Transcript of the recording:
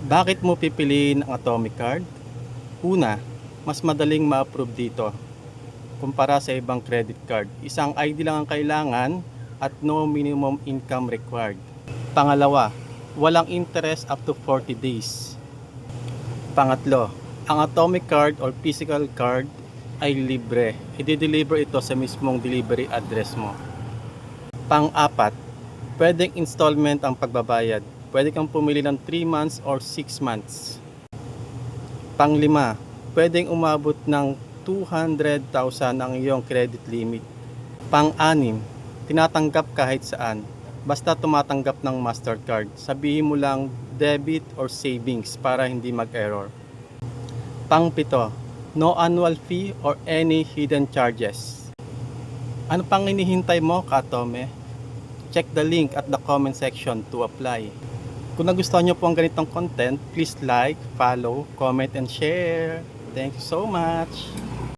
Bakit mo pipiliin ang Atomic Card? Una, mas madaling ma-approve dito kumpara sa ibang credit card. Isang ID lang ang kailangan at no minimum income required. Pangalawa, walang interest up to 40 days. Pangatlo, ang Atomic Card or physical card ay libre. I-deliver ito sa mismong delivery address mo. Pang-apat, pwedeng installment ang pagbabayad. Pwede kang pumili ng 3 months or 6 months. Panglima, pwedeng umabot ng 200,000 ang iyong credit limit. Pang-anim, tinatanggap kahit saan. Basta tumatanggap ng Mastercard. Sabihin mo lang debit or savings para hindi mag-error. Pang-pito, no annual fee or any hidden charges. Ano pang hinihintay mo, Katome? Check the link at the comment section to apply. Kung nagustuhan nyo po ang ganitong content, please like, follow, comment, and share. Thank you so much.